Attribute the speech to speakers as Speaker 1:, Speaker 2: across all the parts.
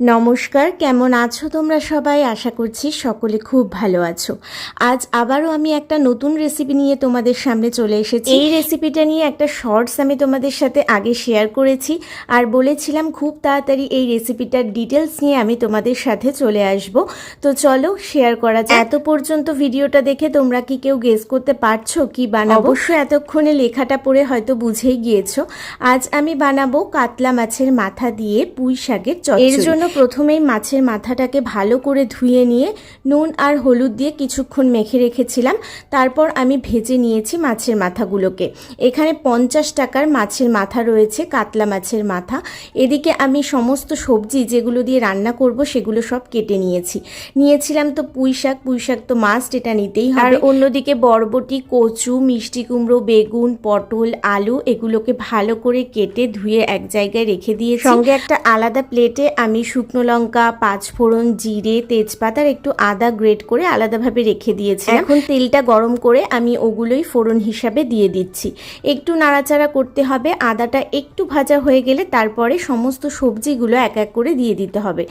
Speaker 1: নমস্কার কেমন আছো তোমরা সবাই? আশা করছি সকলে খুব ভালো আছো। আজ আবারও আমি একটা নতুন রেসিপি নিয়ে তোমাদের সামনে চলে এসেছি। এই রেসিপিটা নিয়ে একটা শর্টস আমি তোমাদের সাথে আগে শেয়ার করেছি। আর বলেছিলাম খুব তাড়াতাড়ি এই রেসিপিটার ডিটেলস নিয়ে আমি তোমাদের সাথে চলে আসব। তো চলো শেয়ার করা যাক। এত পর্যন্ত ভিডিওটা দেখে তোমরা কি কেউ গেস করতে পারছ? কি বানাবো? অবশ্যই এতক্ষণে লেখাটা পড়ে হয়তো বুঝেই গিয়েছো। আজ আমি বানাবো কাতলা মাছের মাথা দিয়ে পুঁই শাকের এর জন্য প্রথমেই মাছের মাথাটাকে ভালো করে ধুয়ে নিয়ে নুন আর হলুদ দিয়ে কিছুক্ষণ মেখে রেখেছিলাম। তারপর আমি ভেজে নিয়েছি মাছের মাথাগুলোকে। এখানে পঞ্চাশ টাকার মাছের মাথা রয়েছে কাতলা মাছের মাথা। এদিকে আমি সমস্ত সবজি যেগুলো দিয়ে রান্না করব সেগুলো সব কেটে নিয়েছি। নিয়েছিলাম তো পুঁই শাক পুঁই শাক তো মাস্ট এটা নিতেই হবে। আর অন্যদিকে বরবটি কচু মিষ্টি কুমড়ো বেগুন পটল আলু এগুলোকে ভালো করে কেটে ধুয়ে এক জায়গায় রেখে দিয়ে সঙ্গে একটা আলাদা প্লেটে আমি শুকনো লঙ্কা পাঁচফোড়ন জিরে তেজপাতার একটু আদা গ্রেট করে আলাদাভাবে রেখে দিয়েছি এখন তেলটা গরম করে আমি ওগুলোই ফোড়ন হিসাবে দিয়ে দিচ্ছি। একটু নাড়াচাড়া করতে হবে আদাটা একটু ভাজা হয়ে গেলে তারপরে সমস্ত সবজিগুলো এক এক করে দিয়ে দিতে হবে।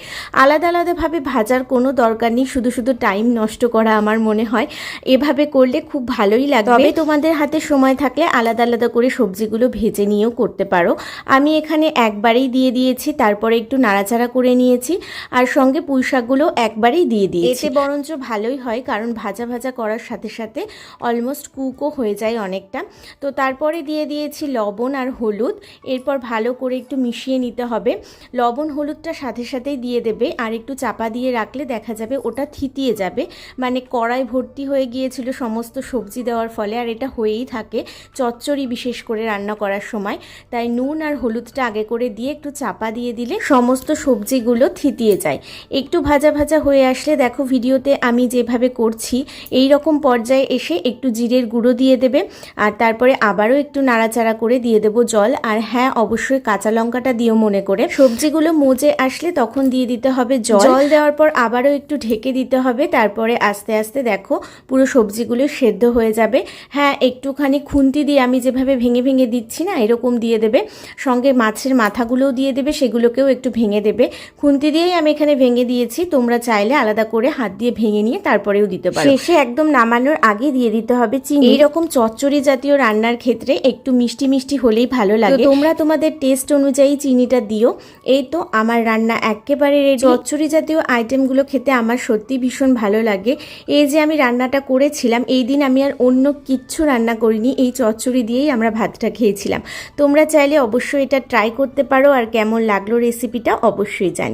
Speaker 1: আলাদা আলাদাভাবে ভাজার কোনো দরকার নেই শুধু শুধু টাইম নষ্ট করা আমার মনে হয়। এভাবে করলে খুব ভালোই লাগবে। তবে তোমাদের হাতে সময় থাকলে আলাদা আলাদা করে সবজিগুলো ভেজে নিয়েও করতে পারো। আমি এখানে একবারেই দিয়ে দিয়েছি তারপরে একটু নাড়াচাড়া করে নিয়েছি আর সঙ্গে পুঁই শাকগুলো একবারেই দিয়ে দিয়েছি। এতে বরঞ্চ ভালোই হয়, কারণ ভাজা ভাজা করার সাথে সাথে অলমোস্ট কুকও হয়ে যায় অনেকটা। তো তারপরে দিয়ে দিয়েছি লবণ আর হলুদ। এরপর ভালো করে একটু মিশিয়ে নিতে হবে। লবণ হলুদটা সাথে সাথেই দিয়ে দেবে আর একটু চাপা দিয়ে রাখলে দেখা যাবে ওটা থিতিয়ে যাবে। মানে কড়াই ভর্তি হয়ে গিয়েছিল সমস্ত সবজি দেওয়ার ফলে আর এটা হয়েই থাকে চচ্চড়ি বিশেষ করে রান্না করার সময়। তাই নুন আর হলুদটা আগে করে দিয়ে একটু চাপা দিয়ে দিলে সমস্ত সবজিগুলো থিতিয়ে যায়। একটু ভাজা ভাজা হয়ে আসলে দেখো ভিডিওতে আমি যেভাবে করছি, এই রকম পর্যায়ে এসে একটু জিরের গুঁড়ো দিয়ে দেবে আর তারপরে আবারও একটু নাড়াচাড়া করে দিয়ে দেবো জল। আর হ্যাঁ অবশ্যই কাঁচা লঙ্কাটা দিও মনে করে। সবজিগুলো মজে আসলে তখন দিয়ে দিতে হবে জল। জল দেওয়ার পর আবারও একটু ঢেকে দিতে হবে, তারপরে আস্তে আস্তে দেখো পুরো সবজিগুলো সেদ্ধ হয়ে যাবে। হ্যাঁ একটুখানি খুন্তি দিয়ে আমি যেভাবে ভেঙে ভেঙে দিচ্ছি না, এরকম দিয়ে দেবে। সঙ্গে মাছের মাথাগুলোও দিয়ে দেবে, সেগুলোকেও একটু ভেঙে দেবে। খুন্তি দিয়েই আমি এখানে ভেঙে দিয়েছি। তোমরা চাইলে আলাদা করে হাত দিয়ে ভেঙে নিয়ে তারপরেও দিতে পারো। শেষে একদম নামানোর আগে দিয়ে দিতে হবে চিনি। এইরকম চচ্চড়ি জাতীয় রান্নার ক্ষেত্রে একটু মিষ্টি মিষ্টি হলেই ভালো লাগে। তোমরা তোমাদের টেস্ট অনুযায়ী চিনিটা দিও। এই তো আমার রান্না একেবারে রেডি চচ্চড়ি জাতীয় আইটেমগুলো খেতে আমার সত্যি ভীষণ ভালো লাগে। এই যে আমি রান্নাটা করেছিলাম এই দিন আমি আর অন্য কিচ্ছু রান্না করিনি। এই চচ্চড়ি দিয়েই আমরা ভাতটা খেয়েছিলাম। তোমরা চাইলে অবশ্যই এটা ট্রাই করতে পারো। আর কেমন লাগল রেসিপিটা অবশ্যই জানি